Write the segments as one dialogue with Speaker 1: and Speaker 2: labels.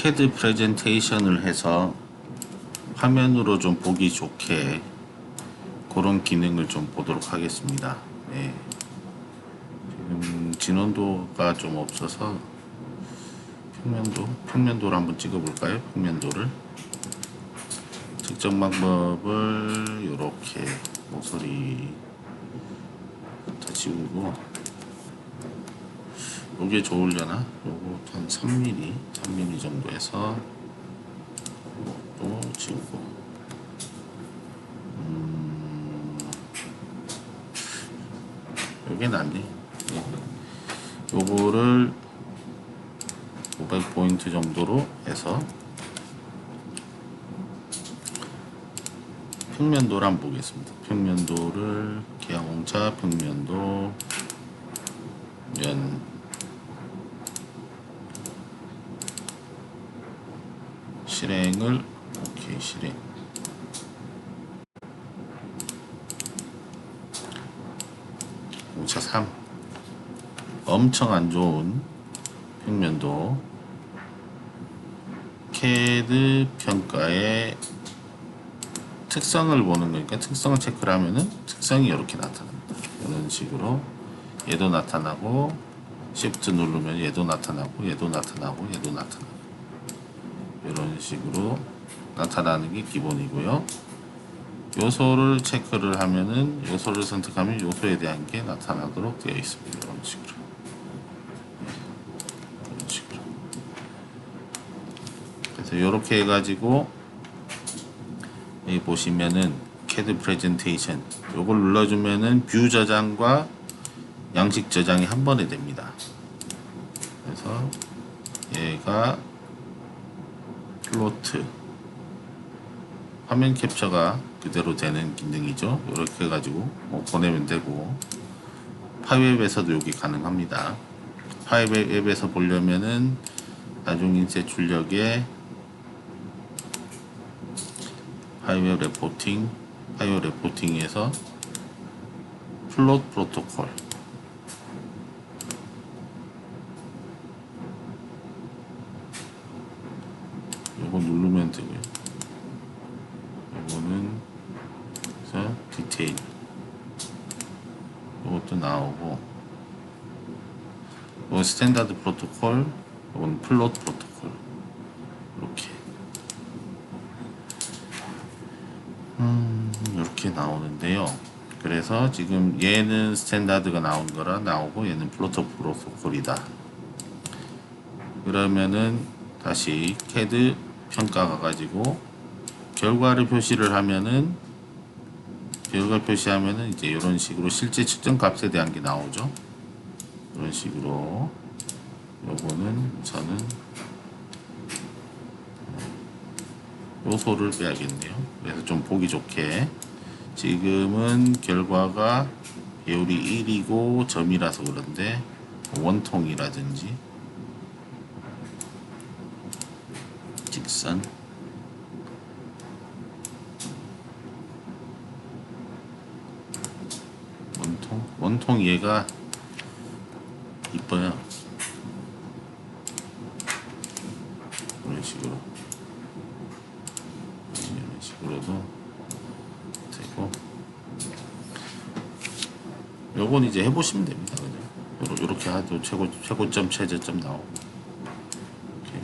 Speaker 1: 캐드 프레젠테이션을 해서 화면으로 좀 보기 좋게 그런 기능을 좀 보도록 하겠습니다. 네. 지금 진원도가 좀 없어서 평면도 평면도를 한번 찍어볼까요? 평면도를 측정 방법을 이렇게 모서리 다 지우고 요게 좋으려나? 요거 한 3mm 3mm 정도에서 또 지우고 음 요게 낫네 예. 요거를 500포인트 정도로 해서 평면도를 한번 보겠습니다. 평면도를 기하공차 평면도 면 실행을 오케이 실행 공차 3 엄청 안 좋은 평면도 캐드 평가의 특성을 보는 거니까 특성을 체크를 하면은 특성이 이렇게 나타납니다. 이런 식으로 얘도 나타나고 Shift 누르면 얘도 나타나고 얘도 나타나고 얘도 나타나고 이런 식으로 나타나는 게 기본이고요. 요소를 체크를 하면은 요소를 선택하면 요소에 대한 게 나타나도록 되어 있습니다. 이런 식으로. 이런 식으로. 그래서 이렇게 해가지고 여기 보시면은 캐드 프레젠테이션 요걸 눌러주면은 뷰 저장과 양식 저장이 한 번에 됩니다. 그래서 얘가 플로트 화면 캡처가 그대로 되는 기능이죠. 이렇게 해가지고 뭐 보내면 되고 파이웹에서도 여기 가능합니다. 파이웹에서 보려면은 나중인쇄 출력에 파이웹 레포팅 파이웹 레포팅에서 플롯 프로토콜 요거 되고요. 요거는 그래서 디테일 요것도 나오고 요건 스탠다드 프로토콜 요건 플롯 프로토콜 이렇게 음 이렇게 나오는데요. 그래서 지금 얘는 스탠다드가 나온 거라 나오고 얘는 플로터 프로토콜이다. 그러면은 다시 캐드 평가 가가지고 결과를 표시를 하면은 결과 표시하면은 이제 이런 식으로 실제 측정 값에 대한 게 나오죠. 이런 식으로 요거는 저는 요소를 빼야겠네요. 그래서 좀 보기 좋게 지금은 결과가 배율이 1이고 점이라서 그런데 원통이라든지 직선 원통? 원통 얘가 이뻐요. 이런 식으로. 이런 식으로도 되고. 요건 이제 해보시면 됩니다. 그죠 요렇게 해도 최고 최고점 최저점 나오고 이렇게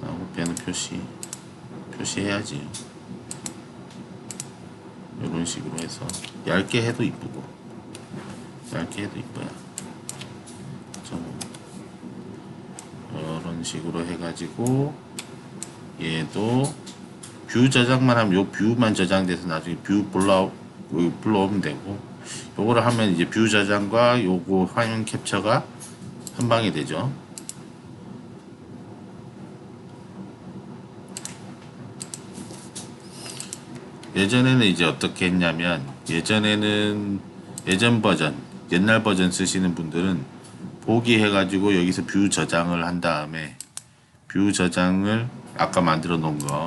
Speaker 1: 나오고 배는 표시 표시해야지 이런 식으로 해서 얇게 해도 이쁘고 얇게 해도 이뻐요 좀 이런 식으로 해가지고 얘도 뷰 저장만 하면 요 뷰만 저장돼서 나중에 뷰 불러 불러오면 되고 요거를 하면 이제 뷰 저장과 요거 화면 캡처가 한 방에 되죠. 예전에는 이제 어떻게 했냐면 예전에는 예전 버전 옛날 버전 쓰시는 분들은 보기 해가지고 여기서 뷰 저장을 한 다음에 뷰 저장을 아까 만들어 놓은 거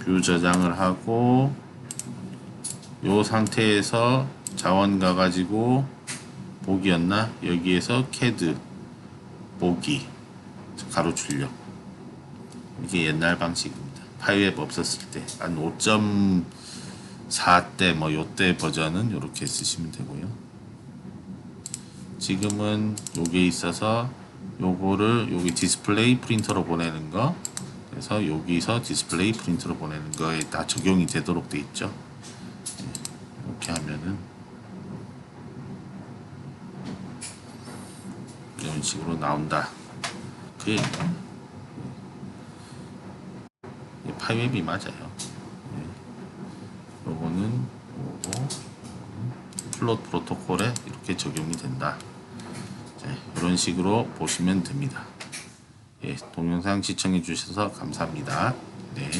Speaker 1: 뷰 저장을 하고 요 상태에서 자원 가가지고 보기였나 여기에서 캐드 보기 가로 출력 이게 옛날 방식입니다. 파이웹 없었을 때 한 5.4때 뭐 요때 버전은 이렇게 쓰시면 되고요. 지금은 요게 있어서 요거를 여기 디스플레이 프린터로 보내는 거 그래서 여기서 디스플레이 프린터로 보내는 거에 다 적용이 되도록 돼 있죠. 네, 이렇게 하면은 이런 식으로 나온다. 그얘 기입니다. 이 파이웹이 맞아요. 네. 요거는 요거 플롯 프로토콜에 이렇게 적용이 된다. 자, 이런 식으로 보시면 됩니다. 예, 동영상 시청해 주셔서 감사합니다. 네.